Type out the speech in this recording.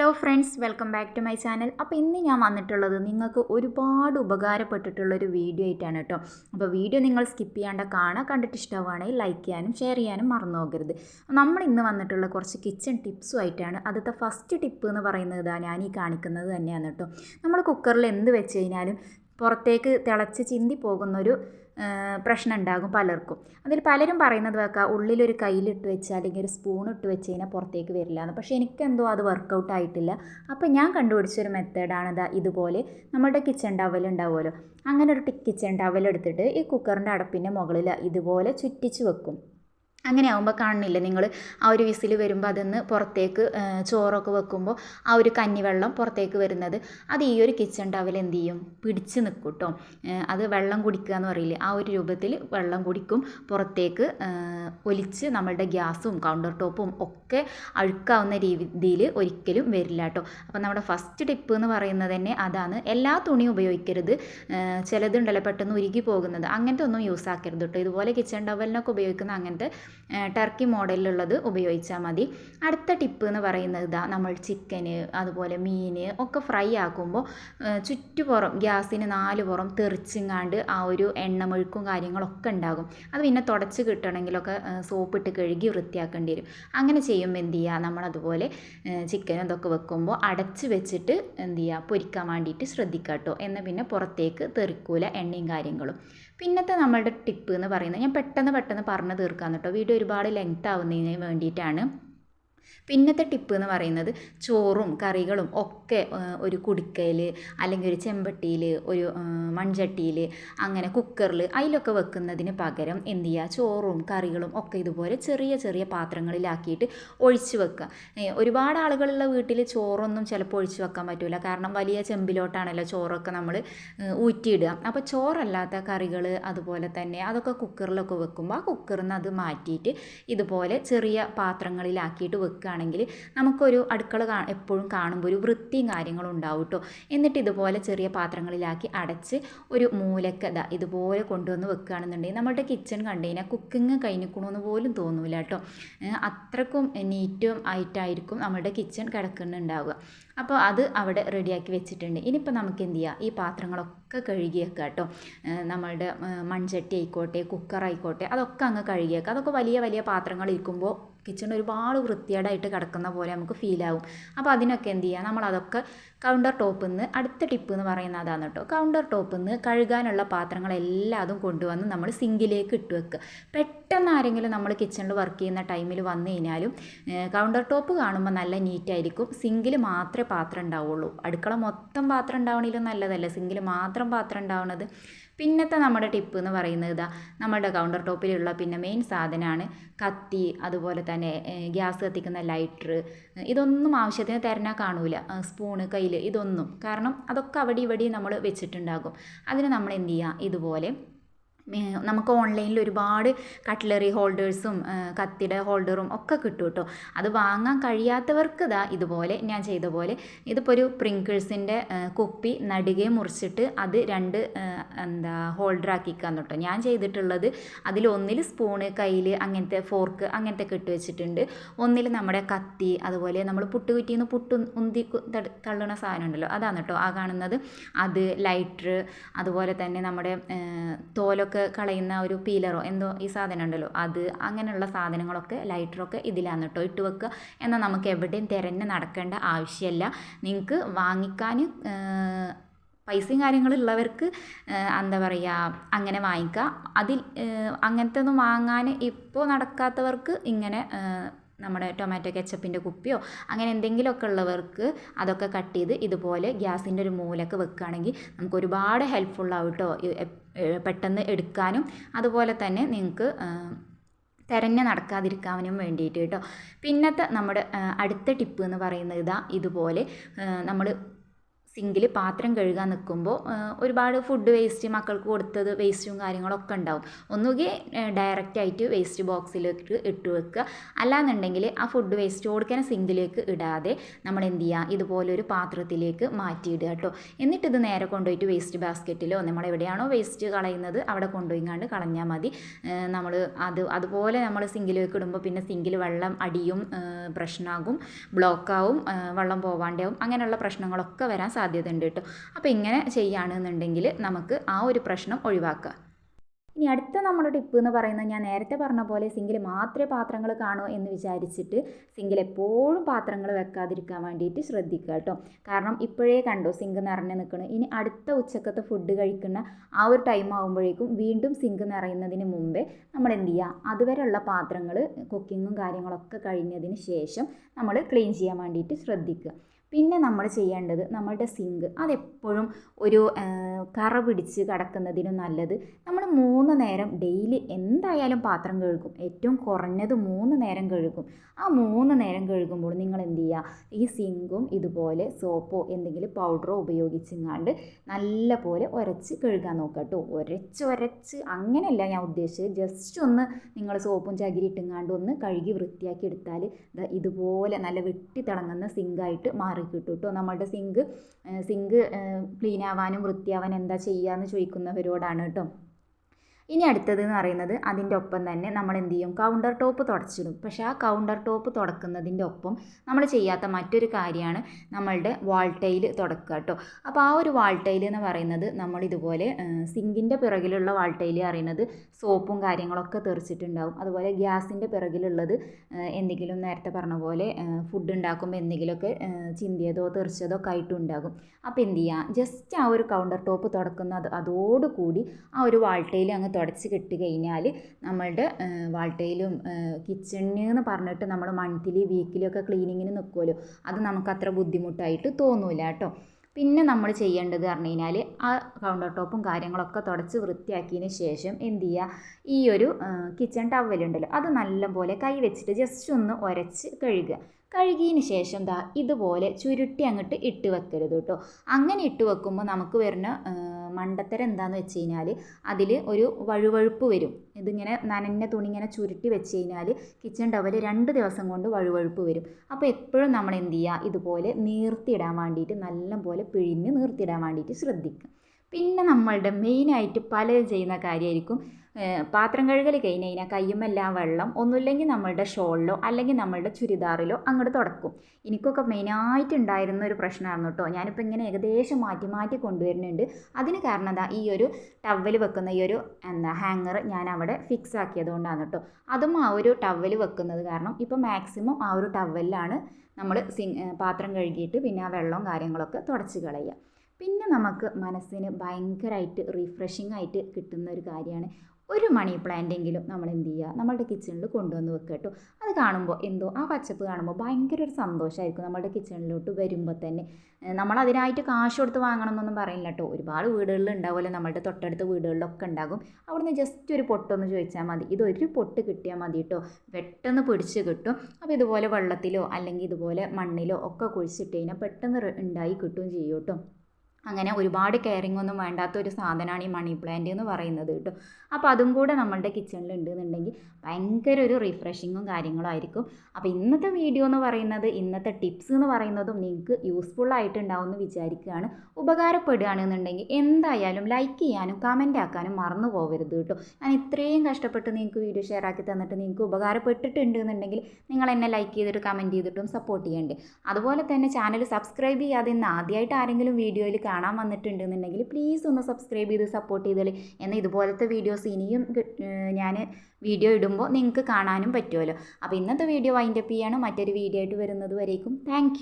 Hello friends welcome back to my channel. അപ്പോൾ ഇന്ന് ഞാൻ വന്നിട്ടുള്ളത് നിങ്ങൾക്ക് ഒരുപാട് ഉപകാരപ്പെട്ടിട്ടുള്ളൊരു വീഡിയോ ആയിട്ടാണ് കേട്ടോ. അപ്പോൾ വീഡിയോ നിങ്ങൾ സ്കിപ്പ് ചെയ്യാണ്ട് കാണാൻ കണ്ടിട്ട് ഇഷ്ടമാണെങ്കിൽ ലൈക്ക് ചെയ്യാനും ഷെയർ ചെയ്യാനും മറന്നു പോകരുത്. നമ്മൾ ഇന്ന് വന്നിട്ടുള്ള കുറച്ച് കിച്ചൺ ടിപ്സും ആയിട്ടാണ്. അതത്തെ ഫസ്റ്റ് ടിപ്പ് എന്ന് പറയുന്നത് ഞാൻ ഈ കാണിക്കുന്നത് തന്നെയാണ് കേട്ടോ. നമ്മൾ കുക്കറിൽ എന്ത് വെച്ച് കഴിഞ്ഞാലും പുറത്തേക്ക് തിളച്ച് ചിന്തി പോകുന്നൊരു പ്രശ്നം ഉണ്ടാകും പലർക്കും. അതിൽ പലരും പറയുന്നത് വെക്കാം ഉള്ളിലൊരു കയ്യിലിട്ട് വെച്ചാൽ അല്ലെങ്കിൽ ഒരു സ്പൂൺ ഇട്ട് വെച്ച് കഴിഞ്ഞാൽ പുറത്തേക്ക് വരില്ല എന്ന്. പക്ഷേ എനിക്കെന്തോ അത് വർക്കൗട്ട് ആയിട്ടില്ല. അപ്പോൾ ഞാൻ കണ്ടുപിടിച്ചൊരു മെത്തേഡാണ് ഇതാ ഇതുപോലെ നമ്മുടെ കിച്ചൺ ടവൽ ഉണ്ടാവുമല്ലോ. അങ്ങനെ ഒരു കിച്ചൺ ടവൽ എടുത്തിട്ട് ഈ കുക്കറിന്റെ അടപ്പിന്റെ മുകളിൽ ഇതുപോലെ ചുറ്റിച്ച് വെക്കും. അങ്ങനെ ആകുമ്പോൾ കാണുന്നില്ല നിങ്ങൾ ആ ഒരു വിസിൽ വരുമ്പോൾ അതൊന്ന് പുറത്തേക്ക് ചോറൊക്കെ വെക്കുമ്പോൾ ആ ഒരു കഞ്ഞിവെള്ളം പുറത്തേക്ക് വരുന്നത്. അത് ഈ ഒരു കിച്ചൺ ടവൽ എന്ത് ചെയ്യും? പിടിച്ച് നിൽക്കും കേട്ടോ അത് വെള്ളം കുടിക്കുക എന്ന് പറയില്ലേ? ആ ഒരു രൂപത്തിൽ വെള്ളം കുടിക്കും. പുറത്തേക്ക് ഒലിച്ച് നമ്മളുടെ ഗ്യാസും കൗണ്ടർ ടോപ്പും ഒക്കെ അഴുക്കാവുന്ന രീതിയിൽ ഒരിക്കലും വരില്ല കേട്ടോ അപ്പോൾ നമ്മുടെ ഫസ്റ്റ് ടിപ്പ് എന്ന് പറയുന്നത് തന്നെ അതാണ്. എല്ലാ തുണിയും ഉപയോഗിക്കരുത്. ചിലതുണ്ടല്ലോ പെട്ടെന്ന് ഉരുകി പോകുന്നത്. അങ്ങനത്തെ ഒന്നും യൂസ് ആക്കരുത് കേട്ടോ ഇതുപോലെ കിച്ചൺ ടവലിനൊക്കെ ഉപയോഗിക്കുന്ന അങ്ങനത്തെ ടർക്കി മോഡലിലുള്ളത് ഉപയോഗിച്ചാൽ മതി. അടുത്ത ടിപ്പ് എന്ന് പറയുന്നത് ഇതാ നമ്മൾ ചിക്കന് അതുപോലെ മീൻ ഒക്കെ ഫ്രൈ ആക്കുമ്പോൾ ചുറ്റുപുറം ഗ്യാസിന് നാല് പുറം തെറിച്ചിങ്ങാണ്ട് ആ ഒരു എണ്ണമെഴുക്കും കാര്യങ്ങളൊക്കെ ഉണ്ടാകും. അത് പിന്നെ തുടച്ച് കിട്ടണമെങ്കിലൊക്കെ സോപ്പിട്ട് കഴുകി വൃത്തിയാക്കേണ്ടി വരും. അങ്ങനെ ചെയ്യുമ്പോൾ എന്ത് ചെയ്യുക നമ്മളതുപോലെ ചിക്കൻ ഇതൊക്കെ വെക്കുമ്പോൾ അടച്ച് വെച്ചിട്ട് എന്ത് ചെയ്യുക പൊരിക്കാൻ വേണ്ടിയിട്ട് ശ്രദ്ധിക്കുക കേട്ടോ എന്നാൽ പിന്നെ പുറത്തേക്ക് തെറിക്കൂല എണ്ണയും കാര്യങ്ങളും. പിന്നത്തെ നമ്മളുടെ ടിപ്പ് എന്ന് പറയുന്നത് ഞാൻ പെട്ടെന്ന് പെട്ടെന്ന് പറഞ്ഞു തീർക്കാം കേട്ടോ. വീഡിയോ ഒരുപാട് ലെങ്ത് ആവുന്നതിന് വേണ്ടിയിട്ടാണ്. പിന്നത്തെ ടിപ്പ് എന്ന് പറയുന്നത് ചോറും കറികളും ഒക്കെ ഒരു കുടിക്കയിൽ അല്ലെങ്കിൽ ഒരു ചെമ്പട്ടിയിൽ ഒരു മൺചട്ടിയിൽ അങ്ങനെ കുക്കറിൽ അതിലൊക്കെ വെക്കുന്നതിന് പകരം എന്ത് ചെയ്യുക? ചോറും കറികളും ഒക്കെ ഇതുപോലെ ചെറിയ ചെറിയ പാത്രങ്ങളിലാക്കിയിട്ട് ഒഴിച്ചു വെക്കുക. ഒരുപാട് ആളുകളുള്ള വീട്ടിൽ ചോറൊന്നും ചിലപ്പോൾ ഒഴിച്ചു വെക്കാൻ പറ്റില്ല കാരണം വലിയ ചെമ്പിലോട്ടാണല്ലോ ചോറൊക്കെ നമ്മൾ ഊറ്റിയിടുക. അപ്പോൾ ചോറല്ലാത്ത കറികൾ അതുപോലെ തന്നെ അതൊക്കെ കുക്കറിലൊക്കെ വെക്കുമ്പോൾ ആ കുക്കറിൽ നിന്ന് അത് മാറ്റിയിട്ട് ഇതുപോലെ ചെറിയ പാത്രങ്ങളിലാക്കിയിട്ട് വെക്കുകയാണ് ആണെങ്കിൽ നമുക്കൊരു അടുക്കള എപ്പോഴും കാണുമ്പോൾ ഒരു വൃത്തിയും കാര്യങ്ങളും ഉണ്ടാവും കേട്ടോ എന്നിട്ട് ഇതുപോലെ ചെറിയ പാത്രങ്ങളിലാക്കി അടച്ച് ഒരു മൂലക്ക ഇതാ ഇതുപോലെ കൊണ്ടുവന്ന് വെക്കുകയാണെന്നുണ്ടെങ്കിൽ നമ്മുടെ കിച്ചൺ കണ്ടു കുക്കിംഗ് കഴിഞ്ഞിക്കണമെന്ന് പോലും തോന്നില്ല കേട്ടോ അത്രക്കും നീറ്റും ആയിട്ടായിരിക്കും നമ്മുടെ കിച്ചൺ കിടക്കുന്നുണ്ടാവുക. അപ്പോൾ അത് അവിടെ റെഡിയാക്കി വെച്ചിട്ടുണ്ട്. ഇനിയിപ്പോൾ നമുക്ക് എന്ത് ചെയ്യുക ഈ പാത്രങ്ങളൊക്കെ കഴുകിയേക്കുക കേട്ടോ നമ്മളുടെ മൺചട്ടി ആയിക്കോട്ടെ കുക്കർ ആയിക്കോട്ടെ അതൊക്കെ അങ്ങ് കഴുകിയേക്കുക അതൊക്കെ വലിയ വലിയ പാത്രങ്ങൾ ഇരിക്കുമ്പോൾ കിച്ചൺ ഒരുപാട് വൃത്തിയേടായിട്ട് കിടക്കുന്ന പോലെ നമുക്ക് ഫീൽ ആവും. അപ്പോൾ അതിനൊക്കെ എന്ത് ചെയ്യുക നമ്മളതൊക്കെ കൗണ്ടർ ടോപ്പിൽ നിന്ന് അടുത്ത ടിപ്പ് എന്ന് പറയുന്ന അതാണ് കേട്ടോ കൗണ്ടർ ടോപ്പിൽ നിന്ന് കഴുകാനുള്ള പാത്രങ്ങളെല്ലാം കൊണ്ടുവന്ന് നമ്മൾ സിങ്കിലേക്ക് ഇട്ട് വെക്കുക പെട്ടെന്ന് ആരെങ്കിലും നമ്മൾ കിച്ചണിൽ വർക്ക് ചെയ്യുന്ന ടൈമിൽ വന്നു കഴിഞ്ഞാലും കൗണ്ടർ ടോപ്പ് കാണുമ്പോൾ നല്ല നീറ്റായിരിക്കും സിങ്കിൽ മാത്രമേ പാത്രം ഉണ്ടാവുള്ളൂ. അടുക്കള മൊത്തം പാത്രം ഉണ്ടാവണമെങ്കിലും നല്ലതല്ല. സിങ്കിൽ മാത്രം പാത്രം ഉണ്ടാവുന്നത് പിന്നത്തെ നമ്മുടെ ടിപ്പ് എന്ന് പറയുന്നത് ഇതാ നമ്മുടെ കൗണ്ടർ ടോപ്പിലുള്ള പിന്നെ മെയിൻ സാധനമാണ് കത്തി അതുപോലെ തന്നെ ഗ്യാസ് കത്തിക്കുന്ന ലൈറ്റർ ഇതൊന്നും ആവശ്യത്തിന് തരണ കാണൂല. സ്പൂണ് കയ്യിൽ ഇതൊന്നും. കാരണം അതൊക്കെ അവിടെ ഇവിടെ നമ്മൾ വെച്ചിട്ടുണ്ടാകും. അതിന് നമ്മൾ എന്ത് ചെയ്യുക ഇതുപോലെ നമുക്ക് ഓൺലൈനിൽ ഒരുപാട് കട്ട്ലറി ഹോൾഡേഴ്സും കത്തിയുടെ ഹോൾഡറും ഒക്കെ കിട്ടും കേട്ടോ അത് വാങ്ങാൻ കഴിയാത്തവർക്ക് ഇതാ ഇതുപോലെ ഞാൻ ചെയ്ത പോലെ ഇതിപ്പോൾ ഒരു പ്രിങ്കിൾസിന്റെ കുപ്പി നടുകെ മുറിച്ചിട്ട് അത് രണ്ട് എന്താ ഹോൾഡർ ആക്കിക്കാൻ കേട്ടോ ഞാൻ ചെയ്തിട്ടുള്ളത് അതിൽ ഒന്നിൽ സ്പൂണ് കയ്യിൽ അങ്ങനത്തെ ഫോർക്ക് അങ്ങനത്തെ കെട്ടി വെച്ചിട്ടുണ്ട്. ഒന്നിൽ നമ്മുടെ കത്തി അതുപോലെ നമ്മൾ പുട്ടുകുറ്റിയിൽ നിന്ന് പുട്ട് ഉന്തി തള്ളുന്ന സാധനം ഉണ്ടല്ലോ അതാണ് കേട്ടോ ആ കാണുന്നത് അത് ലൈറ്റർ അതുപോലെ തന്നെ നമ്മുടെ തോലൊക്കെ കളയുന്ന ഒരു പീലറോ എന്തോ ഈ സാധനം ഉണ്ടല്ലോ അത് അങ്ങനെയുള്ള സാധനങ്ങളൊക്കെ ലൈറ്ററൊക്കെ ഇതിലാണ് കേട്ടോ ഇട്ട് വെക്കുക. എന്നാൽ നമുക്ക് എവിടെയും തിരഞ്ഞ് നടക്കേണ്ട ആവശ്യമില്ല. നിങ്ങൾക്ക് വാങ്ങിക്കാൻ പൈസയും കാര്യങ്ങളുള്ളവർക്ക് എന്താ പറയുക അങ്ങനെ വാങ്ങിക്കുക. അതിൽ അങ്ങനത്തെ ഒന്നും വാങ്ങാൻ ഇപ്പോൾ നടക്കാത്തവർക്ക് ഇങ്ങനെ നമ്മുടെ ടൊമാറ്റോ കെച്ചപ്പിന്റെ കുപ്പിയോ അങ്ങനെ എന്തെങ്കിലുമൊക്കെ ഉള്ളവർക്ക് അതൊക്കെ കട്ട് ചെയ്ത് ഇതുപോലെ ഗ്യാസിന്റെ ഒരു മൂലക്ക് വെക്കുകയാണെങ്കിൽ നമുക്ക് ഒരുപാട് ഹെൽപ്ഫുള്ളാവും കേട്ടോ പെട്ടെന്ന് എടുക്കാനും അതുപോലെ തന്നെ നിങ്ങൾക്ക് തിരഞ്ഞ് നടക്കാതിരിക്കാനും വേണ്ടിയിട്ട് കേട്ടോ പിന്നത്തെ നമ്മുടെ അടുത്ത ടിപ്പ് എന്ന് പറയുന്നത് ഇതാ ഇതുപോലെ നമ്മൾ സിങ്കിൽ പാത്രം കഴുകാൻ നിൽക്കുമ്പോൾ ഒരുപാട് ഫുഡ് വേസ്റ്റ് മക്കൾക്ക് കൊടുത്തത് വേസ്റ്റും കാര്യങ്ങളൊക്കെ ഉണ്ടാവും. ഒന്നുകിൽ ഡയറക്റ്റായിട്ട് വേസ്റ്റ് ബോക്സിലേക്ക് ഇട്ട് വെക്കുക. അല്ലാന്നുണ്ടെങ്കിൽ ആ ഫുഡ് വേസ്റ്റ് കൊടുക്കാൻ സിങ്കിലേക്ക് ഇടാതെ നമ്മൾ എന്ത് ചെയ്യുക? ഇതുപോലൊരു പാത്രത്തിലേക്ക് മാറ്റിയിടുക കേട്ടോ. എന്നിട്ട് ഇത് നേരെ കൊണ്ടുപോയിട്ട് വേസ്റ്റ് ബാസ്ക്കറ്റിലോ നമ്മൾ എവിടെയാണോ വേസ്റ്റ് കളയുന്നത് അവിടെ കൊണ്ടുപോയിങ്ങാണ്ട് കളഞ്ഞാൽ മതി. നമ്മൾ അത് അതുപോലെ നമ്മൾ സിങ്കിലേക്ക് ഇടുമ്പോൾ പിന്നെ സിങ്കിൽ വെള്ളം അടിയും പ്രശ്നമാകും ബ്ലോക്കാവും വെള്ളം പോവാണ്ടാവും. അങ്ങനെയുള്ള പ്രശ്നങ്ങളൊക്കെ വരാൻ സാധ്യതയുണ്ട് കേട്ടോ. അപ്പോൾ ഇങ്ങനെ ചെയ്യുകയാണെന്നുണ്ടെങ്കിൽ നമുക്ക് ആ ഒരു പ്രശ്നം ഒഴിവാക്കുക ഇനി അടുത്ത നമ്മുടെ ടിപ്പ് എന്ന് പറയുന്നത് ഞാൻ നേരത്തെ പറഞ്ഞ പോലെ സിങ്കിൽ മാത്രമേ പാത്രങ്ങൾ കാണൂ എന്ന് വിചാരിച്ചിട്ട് സിങ്കിൽ എപ്പോഴും പാത്രങ്ങൾ വെക്കാതിരിക്കാൻ വേണ്ടിയിട്ട് ശ്രദ്ധിക്കുക കേട്ടോ. കാരണം ഇപ്പോഴേ കണ്ടോ സിങ്ക് നിറഞ്ഞു നിൽക്കണം. ഇനി അടുത്ത ഉച്ചക്കത്തെ ഫുഡ് കഴിക്കുന്ന ആ ഒരു ടൈം ആകുമ്പോഴേക്കും വീണ്ടും സിങ്ക് നിറയുന്നതിന് മുമ്പേ നമ്മൾ എന്ത് ചെയ്യുക അതുവരെയുള്ള പാത്രങ്ങൾ കുക്കിങ്ങും കാര്യങ്ങളൊക്കെ കഴിഞ്ഞതിന് ശേഷം നമ്മൾ ക്ലീൻ ചെയ്യാൻ വേണ്ടിയിട്ട് ശ്രദ്ധിക്കുക. പിന്നെ നമ്മൾ ചെയ്യേണ്ടത് നമ്മളുടെ സിങ്ക് അതെപ്പോഴും ഒരു കറ പിടിച്ച് കിടക്കുന്നതിനും നല്ലത്. നമ്മൾ മൂന്ന് നേരം ഡെയിലി എന്തായാലും പാത്രം കഴുകും. ഏറ്റവും കുറഞ്ഞത് മൂന്ന് നേരം കഴുകും. ആ മൂന്ന് നേരം കഴുകുമ്പോൾ നിങ്ങൾ എന്ത് ചെയ്യുക? ഈ സിങ്കും ഇതുപോലെ സോപ്പോ എന്തെങ്കിലും പൗഡറോ ഉപയോഗിച്ചെങ്ങാണ്ട് നല്ല പോലെ ഉരച്ച് കഴുകാൻ നോക്കുക കേട്ടോ. ഉരച്ച് ഉരച്ച് അങ്ങനെയല്ല ഞാൻ ഉദ്ദേശിച്ചത്. ജസ്റ്റ് ഒന്ന് നിങ്ങൾ സോപ്പും ചകിരി ഇട്ടുങ്ങാണ്ട് ഒന്ന് കഴുകി വൃത്തിയാക്കി എടുത്താൽ ഇതുപോലെ നല്ല വെട്ടി തിളങ്ങുന്ന സിങ്കായിട്ട് മാറി. കിട്ടും കേട്ടോ നമ്മളുടെ സിങ്ക് സിങ്ക് ക്ലീൻ ആവാനും വൃത്തിയാവാനും എന്താ ചെയ്യുക എന്ന് ചോദിക്കുന്നവരോടാണ് കേട്ടോ. ഇനി അടുത്തത് എന്ന് പറയുന്നത് അതിന്റെ ഒപ്പം തന്നെ നമ്മൾ എന്ത് ചെയ്യും? കൗണ്ടർ ടോപ്പ് തുടച്ചിടും. പക്ഷേ ആ കൗണ്ടർ ടോപ്പ് തുടക്കുന്നതിന്റെ ഒപ്പം നമ്മൾ ചെയ്യാത്ത മറ്റൊരു കാര്യമാണ് നമ്മളുടെ വാൾട്ടയിൽ തുടക്കുക കേട്ടോ. അപ്പോൾ ആ ഒരു വാൾട്ടയിൽ എന്ന് പറയുന്നത് നമ്മൾ ഇതുപോലെ സിങ്കിന്റെ പിറകിലുള്ള വാൾട്ടയിൽ അറിയുന്നത് സോപ്പും കാര്യങ്ങളൊക്കെ തെറിച്ചിട്ടുണ്ടാവും. അതുപോലെ ഗ്യാസിന്റെ പിറകിലുള്ളത് എന്തെങ്കിലും നേരത്തെ പറഞ്ഞ പോലെ ഫുഡ് ഉണ്ടാക്കുമ്പോൾ എന്തെങ്കിലുമൊക്കെ ചിന്തിയതോ തെറിച്ചതോ ഒക്കെ ആയിട്ടുണ്ടാകും അപ്പോൾ എന്ത് ചെയ്യുക? ജസ്റ്റ് ആ ഒരു കൗണ്ടർ ടോപ്പ് തുടക്കുന്നത് അതോടുകൂടി ആ ഒരു വാൾട്ടയിൽ അങ്ങ് തുടച്ച് കിട്ടി കഴിഞ്ഞാൽ നമ്മളുടെ വാൾട്ടയിലും കിച്ചണിന് പറഞ്ഞിട്ട് നമ്മൾ മന്ത്ലി വീക്കിലി ഒക്കെ ക്ലീനിങ്ങിന് നിൽക്കുമല്ലോ അത് നമുക്ക് അത്ര ബുദ്ധിമുട്ടായിട്ട് തോന്നൂല കേട്ടോ. പിന്നെ നമ്മൾ ചെയ്യേണ്ടത് പറഞ്ഞു കഴിഞ്ഞാൽ ആ കൗണ്ടർ ടോപ്പും കാര്യങ്ങളൊക്കെ തുടച്ച് വൃത്തിയാക്കിയതിന് ശേഷം എന്ത് ചെയ്യുക ഈ ഒരു കിച്ചൺ ടവലുണ്ടല്ലോ അത് നല്ലപോലെ കൈ വെച്ചിട്ട് ജസ്റ്റ് ഒന്ന് ഉരച്ച് കഴുകുക. കഴുകിയതിന് ശേഷം ദാ ഇതുപോലെ ചുരുട്ടി അങ്ങോട്ട് ഇട്ട് വെക്കരുത് കേട്ടോ. അങ്ങനെ ഇട്ട് വെക്കുമ്പോൾ നമുക്ക് വരുന്ന മണ്ടത്തരം എന്താണെന്ന് വെച്ച് കഴിഞ്ഞാൽ അതിൽ ഒരു വഴുവഴുപ്പ് വരും. ഇതിങ്ങനെ നനഞ്ഞ തുണി ഇങ്ങനെ ചുരുട്ടി വെച്ച് കഴിഞ്ഞാൽ കിച്ചൺ ടവൽ രണ്ട് ദിവസം കൊണ്ട് വഴുവഴുപ്പ് വരും. അപ്പോൾ എപ്പോഴും നമ്മൾ എന്ത് ചെയ്യുക ഇതുപോലെ നീർത്തിയിടാൻ വേണ്ടിയിട്ട് നല്ലപോലെ പിഴിഞ്ഞ് നീർത്തിയിടാൻ വേണ്ടിയിട്ട് ശ്രദ്ധിക്കുക പിന്നെ നമ്മളുടെ മെയിനായിട്ട് പലരും ചെയ്യുന്ന കാര്യമായിരിക്കും പാത്രം കഴുകൽ കഴിഞ്ഞ് കഴിഞ്ഞാൽ കയ്യുമെല്ലാം വെള്ളം ഒന്നുമില്ലെങ്കിൽ നമ്മളുടെ ഷോളിലോ അല്ലെങ്കിൽ നമ്മളുടെ ചുരിദാറിലോ അങ്ങോട്ട് തുടക്കും. എനിക്കൊക്കെ മെയിനായിട്ട് ഉണ്ടായിരുന്ന ഒരു പ്രശ്നമായിരുന്നു കേട്ടോ ഞാനിപ്പോൾ ഇങ്ങനെ ഏകദേശം മാറ്റി മാറ്റി കൊണ്ടുവരുന്നുണ്ട്. അതിന് കാരണം എന്താ? ഈ ഒരു ടവൽ വെക്കുന്ന ഈ ഒരു എന്താ ഹാങ്ങർ ഞാൻ അവിടെ ഫിക്സ് ആക്കിയതുകൊണ്ടാണ് കേട്ടോ അതും ആ ഒരു ടവൽ വെക്കുന്നത് കാരണം ഇപ്പോൾ മാക്സിമം ആ ഒരു ടവലിലാണ് നമ്മൾ പാത്രം കഴുകിയിട്ട് പിന്നെ ആ വെള്ളവും കാര്യങ്ങളൊക്കെ തുടച്ച് കളയുക പിന്നെ നമുക്ക് മനസ്സിന് ഭയങ്കരമായിട്ട് റിഫ്രഷിംഗ് ആയിട്ട് കിട്ടുന്ന ഒരു കാര്യമാണ്. ഒരു മണി പ്ലാന്റെങ്കിലും നമ്മൾ എന്ത് ചെയ്യുക? നമ്മളുടെ കിച്ചണിൽ കൊണ്ടുവന്ന് വെക്കുക കേട്ടോ. അത് കാണുമ്പോൾ എന്തോ ആ പച്ചപ്പ് കാണുമ്പോൾ ഭയങ്കര ഒരു സന്തോഷമായിരിക്കും നമ്മുടെ കിച്ചണിലോട്ട് വരുമ്പോൾ തന്നെ. നമ്മൾ അതിനായിട്ട് കാശ് കൊടുത്ത് വാങ്ങണം എന്നൊന്നും പറയില്ല കേട്ടോ. ഒരുപാട് വീടുകളിൽ ഉണ്ടാവുമല്ലോ. നമ്മളുടെ തൊട്ടടുത്ത വീടുകളിലൊക്കെ ഉണ്ടാകും. അവിടുന്ന് ജസ്റ്റ് ഒരു പൊട്ടൊന്ന് ചോദിച്ചാൽ മതി. ഇതൊരു പൊട്ട് കിട്ടിയാൽ മതി കേട്ടോ. പെട്ടെന്ന് പിടിച്ച് കിട്ടും. അപ്പോൾ ഇതുപോലെ വെള്ളത്തിലോ അല്ലെങ്കിൽ ഇതുപോലെ മണ്ണിലോ ഒക്കെ കുഴിച്ചിട്ട് കഴിഞ്ഞാൽ പെട്ടെന്ന് ഉണ്ടായി കിട്ടുകയും ചെയ്യും കേട്ടോ. അങ്ങനെ ഒരുപാട് കെയറിങ് ഒന്നും വേണ്ടാത്ത ഒരു സാധനമാണ് ഈ മണി പ്ലാന്റ് എന്ന് പറയുന്നത് കേട്ടോ. അപ്പോൾ അതും കൂടെ നമ്മളുടെ കിച്ചണിൽ ഉണ്ടെന്നുണ്ടെങ്കിൽ ഭയങ്കര ഒരു റിഫ്രഷിങ്ങും കാര്യങ്ങളും ആയിരിക്കും അപ്പോൾ ഇന്നത്തെ വീഡിയോ എന്ന് പറയുന്നത് ഇന്നത്തെ ടിപ്സ് എന്ന് പറയുന്നതും നിങ്ങൾക്ക് യൂസ്ഫുൾ ആയിട്ടുണ്ടാവും എന്ന് വിചാരിക്കുകയാണ്. ഉപകാരപ്പെടുകയാണെന്നുണ്ടെങ്കിൽ എന്തായാലും ലൈക്ക് ചെയ്യാനും കമന്റ് ആക്കാനും മറന്നു പോകരുത് കേട്ടോ. ഞാൻ ഇത്രയും കഷ്ടപ്പെട്ട് നിങ്ങൾക്ക് വീഡിയോ ഷെയർ ആക്കി തന്നിട്ട് നിങ്ങൾക്ക് ഉപകാരപ്പെട്ടിട്ടുണ്ട് എന്നുണ്ടെങ്കിൽ നിങ്ങൾ എന്നെ ലൈക്ക് ചെയ്തിട്ട് കമന്റ് ചെയ്തിട്ടും സപ്പോർട്ട് ചെയ്യേണ്ടേ. അതുപോലെ തന്നെ ചാനൽ സബ്സ്ക്രൈബ് ചെയ്യാതെ ഇന്ന് ആദ്യമായിട്ട് ആരെങ്കിലും വീഡിയോയിൽ കാണാൻ വന്നിട്ടുണ്ടെന്നുണ്ടെങ്കിൽ പ്ലീസ് ഒന്ന് സബ്സ്ക്രൈബ് ചെയ്ത് സപ്പോർട്ട് ചെയ്തോളി. എന്നാൽ ഇതുപോലത്തെ വീഡിയോസ് ഇനിയും ഞാൻ വീഡിയോ ഇടുമ്പോൾ നിങ്ങൾക്ക് കാണാനും പറ്റുമല്ലോ. അപ്പോൾ ഇന്നത്തെ വീഡിയോ വൈൻഡപ്പ് ചെയ്യാണ്. മറ്റൊരു വീഡിയോ ആയിട്ട് വരുന്നത് വരേക്കും. താങ്ക്